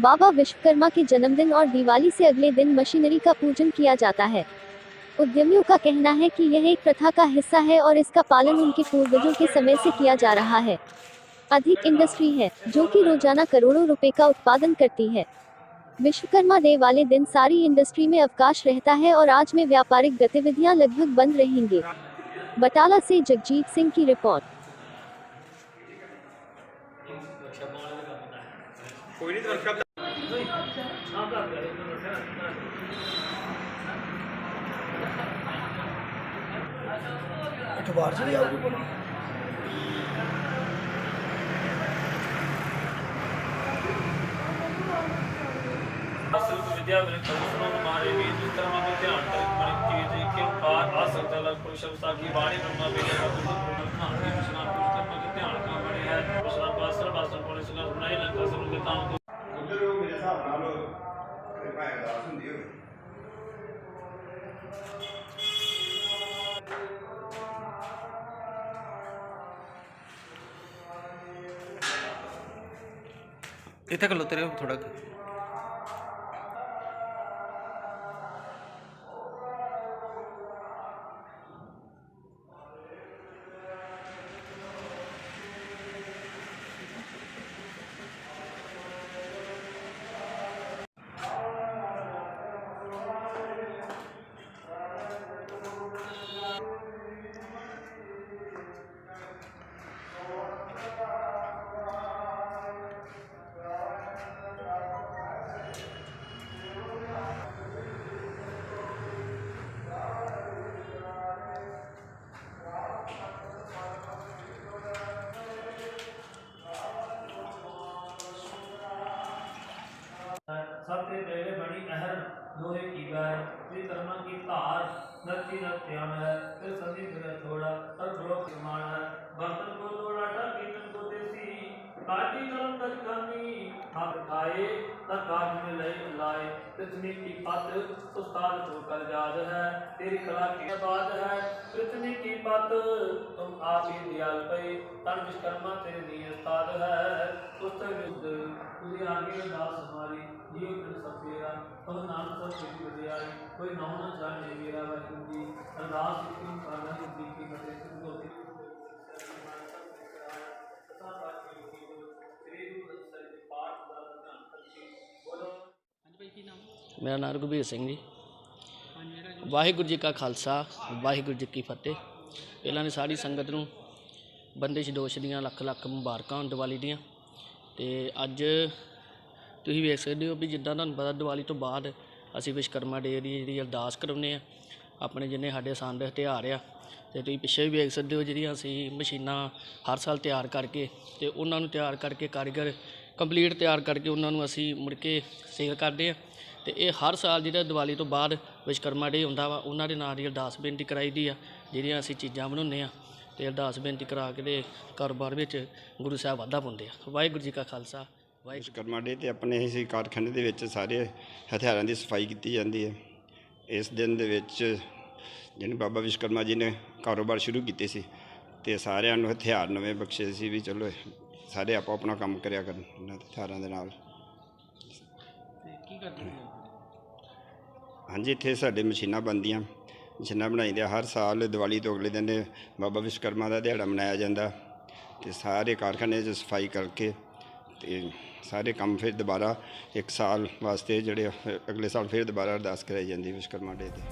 बाबा विश्वकर्मा के जन्मदिन और दिवाली से अगले दिन मशीनरी का पूजन किया जाता है। उद्यमियों का कहना है कि यह एक प्रथा का हिस्सा है और इसका पालन उनके पूर्वजों के समय से किया जा रहा है। अधिक इंडस्ट्री है, जो कि रोज़ाना करोड़ों रुपए का उत्पादन करती है। विश्वकर्मा डे वाले दिन सारी इंडस्ट्री में अवकाश रहता है और आज में व्यापारिक गतिविधियाँ लगभग बंद रहेंगे। बटाला से जगजीत सिंह की रिपोर्ट। कोई नहीं तो ਅਖਬਾਰ 'ਚ ਵੀ ਆਊਗੀ ਕੋਈ? ਅਸਲ ਵਿਦਿਆ ਵਿਨ ਕਰਮਨ ਮਾਰੇ ਵੀ ਜਿਸ ਤਰ੍ਹਾਂ ਨੂੰ ਧਿਆਨ ਕਰ ਮਨ ਕੀ ਜੀ ਕਿ ਕਾਰ ਆ ਸਕਦਾ ਲਗ ਪ੍ਰਸ਼ੰਸਾ ਕੀ ਬਾਣੀ ਬ੍ਰਹਮਾ ਵੇਲੇ ਦਾ ਗੁਰੂ ਗੁਰੂ ਨਾਮ ਇੱਥੇ ਖਲੋਤੇ ਤੇਰੇ ਥੋੜਾ ਸਤਿ ਤੇਰੇ ਬਣੀ ਅਹਰ ਲੋਹੇ ਕੀ ਗਾਇ ਤੇ ਕਰਮਾਂ ਕੀ ਧਾਰ ਨਰਤੀ ਨਰਤਿਆਨ ਹੈ ਤੇ ਸੰਧੀ ਫਿਰ ਥੋੜਾ ਪਰ ਥੋੜਾ ਕਿਮਾਨ ਹੈ ਬਰਤਨ ਕੋ ਲੋੜਾ ਟਾ ਕੀਰਤਨ ਕੋ ਦੇਸੀ ਕਾਟੀ ਕਰਮ ਤਜ ਕਾਮੀ ਹੱਥ ਖਾਏ ਤਾਂ ਕਾਜ ਮੇ ਲਈ ਲਾਏ ਪ੍ਰਿਥਵੀ ਕੀ ਪਤ ਉਸਤਾਦ ਤੋਂ ਕਰ ਜਾਦ ਹੈ ਤੇਰੀ ਕਲਾ ਕੀ ਬਾਤ ਹੈ ਪ੍ਰਿਥਵੀ ਕੀ ਪਤ ਤੁਮ ਆਪ ਹੀ ਦਿਆਲ ਪਈ ਤਨ ਵਿਸ਼ਕਰਮਾ ਤੇਰੇ ਦੀ ਉਸਤਾਦ ਹੈ ਉਸਤੇ ਵਿਦ ਤੁਝੇ ਆਗੇ ਦਾਸ ਹਮਾਰੀ ਜੀਵ ਕਰ ਸਫੇਰਾ ਤਬ ਨਾਮ ਸਭ ਛੇਤੀ ਵਡਿਆਈ ਕੋਈ ਨਾਮ ਨਾ ਜਾਣੇ ਮੇਰਾ ਵਾਹਿਗੁਰੂ ਜੀ। ਅਰਦਾਸ ਕੀਤੀ ਕਰਨਾ ਜੀ ਕੀ ਫਤਿਹ ਸਿੱਧੋ ਮੇਰਾ ਨਾਮ ਰਘੁਬੀਰ ਸਿੰਘ ਜੀ। ਵਾਹਿਗੁਰੂ ਜੀ ਕਾ ਖਾਲਸਾ ਵਾਹਿਗੁਰੂ ਜੀ ਕੀ ਫਤਿਹ। ਪਹਿਲਾਂ ਨੇ ਸਾਰੀ ਸੰਗਤ ਨੂੰ ਬੰਦਿਸ਼ ਦੋਸ਼ ਦੀਆਂ ਲੱਖ ਲੱਖ ਮੁਬਾਰਕਾਂ ਦੀਵਾਲੀ ਦੀਆਂ। ਤੇ ਅੱਜ ਤੁਸੀਂ ਵੇਖ ਸਕਦੇ ਹੋ ਵੀ ਜਿੱਦਾਂ ਤੁਹਾਨੂੰ ਪਤਾ ਦੀਵਾਲੀ ਤੋਂ ਬਾਅਦ ਅਸੀਂ ਵਿਸ਼ਵਕਰਮਾ ਡੇ ਦੀ ਜਿਹੜੀ ਅਰਦਾਸ ਕਰਾਉਂਦੇ ਆ ਆਪਣੇ ਜਿੰਨੇ ਸਾਡੇ ਸੰਦ ਹਥਿਆਰ ਆ, ਤੇ ਤੁਸੀਂ ਪਿੱਛੇ ਵੀ ਵੇਖ ਸਕਦੇ ਹੋ ਜਿਹੜੀਆਂ ਅਸੀਂ ਮਸ਼ੀਨਾਂ ਹਰ ਸਾਲ ਤਿਆਰ ਕਰਕੇ ਅਤੇ ਉਹਨਾਂ ਨੂੰ ਤਿਆਰ ਕਰਕੇ ਕਾਰੀਗਰ ਕੰਪਲੀਟ ਤਿਆਰ ਕਰਕੇ ਉਹਨਾਂ ਨੂੰ ਅਸੀਂ ਮੁੜ ਕੇ ਸੇਲ ਕਰਦੇ ਹਾਂ ਅਤੇ ਇਹ ਹਰ ਸਾਲ ਜਿਹੜਾ ਦੀਵਾਲੀ ਤੋਂ ਬਾਅਦ ਵਿਸ਼ਕਰਮਾ ਡੇ ਹੁੰਦਾ ਵਾ, ਉਹਨਾਂ ਦੇ ਨਾਂ ਦੀ ਅਰਦਾਸ ਬੇਨਤੀ ਕਰਾਈ ਦੀ ਆ, ਜਿਹੜੀਆਂ ਅਸੀਂ ਚੀਜ਼ਾਂ ਬਣਾਉਂਦੇ ਆ ਅਤੇ ਅਰਦਾਸ ਬੇਨਤੀ ਕਰਾ ਕੇ ਦੇ ਕਾਰੋਬਾਰ ਵਿੱਚ ਗੁਰੂ ਸਾਹਿਬ ਵਾਧਾ ਪਾਉਂਦੇ ਆ। ਵਾਹਿਗੁਰੂ ਜੀ ਕਾ ਖਾਲਸਾ। ਵਿਸ਼ਵਕਰਮਾ ਡੇ ਤੇ ਆਪਣੇ ਇਸੇ ਕਾਰਖਾਨੇ ਦੇ ਵਿੱਚ ਸਾਰੇ ਹਥਿਆਰਾਂ ਦੀ ਸਫ਼ਾਈ ਕੀਤੀ ਜਾਂਦੀ ਹੈ। ਇਸ ਦਿਨ ਦੇ ਵਿੱਚ ਜਿਹਨੇ ਬਾਬਾ ਵਿਸ਼ਵਕਰਮਾ ਜੀ ਨੇ ਕਾਰੋਬਾਰ ਸ਼ੁਰੂ ਕੀਤੇ ਸੀ ਤੇ ਸਾਰਿਆਂ ਨੂੰ ਹਥਿਆਰ ਨਵੇਂ ਬਖਸ਼ੇ ਸੀ ਵੀ ਚਲੋ ਸਾਰੇ ਆਪੋ ਆਪਣਾ ਕੰਮ ਕਰਿਆ ਕਰਨ ਇਹਨਾਂ ਹਥਿਆਰਾਂ ਦੇ ਨਾਲ। ਕੀ ਕਰਦੇ ਹਾਂਜੀ ਇੱਥੇ ਸਾਡੇ ਮਸ਼ੀਨਾਂ ਬਣਦੀਆਂ। ਮਸ਼ੀਨਾਂ ਬਣਾਈਦੀਆਂ ਹਰ ਸਾਲ ਦੀਵਾਲੀ ਤੋਂ ਅਗਲੇ ਦਿਨ ਬਾਬਾ ਵਿਸ਼ਵਕਰਮਾ ਦਾ ਦਿਹਾੜਾ ਮਨਾਇਆ ਜਾਂਦਾ। ਤੇ ਸਾਰੇ ਕਾਰਖਾਨੇ 'ਚ ਸਫ਼ਾਈ ਕਰਕੇ ਤੇ ਸਾਰੇ ਕੰਮ ਫਿਰ ਦੁਬਾਰਾ ਇੱਕ ਸਾਲ ਵਾਸਤੇ ਜਿਹੜੇ ਅਗਲੇ ਸਾਲ ਫਿਰ ਦੁਬਾਰਾ ਅਰਦਾਸ ਕਰਾਈ ਜਾਂਦੀ ਵਿਸ਼ਵਕਰਮਾ ਡੇ ਤੇ।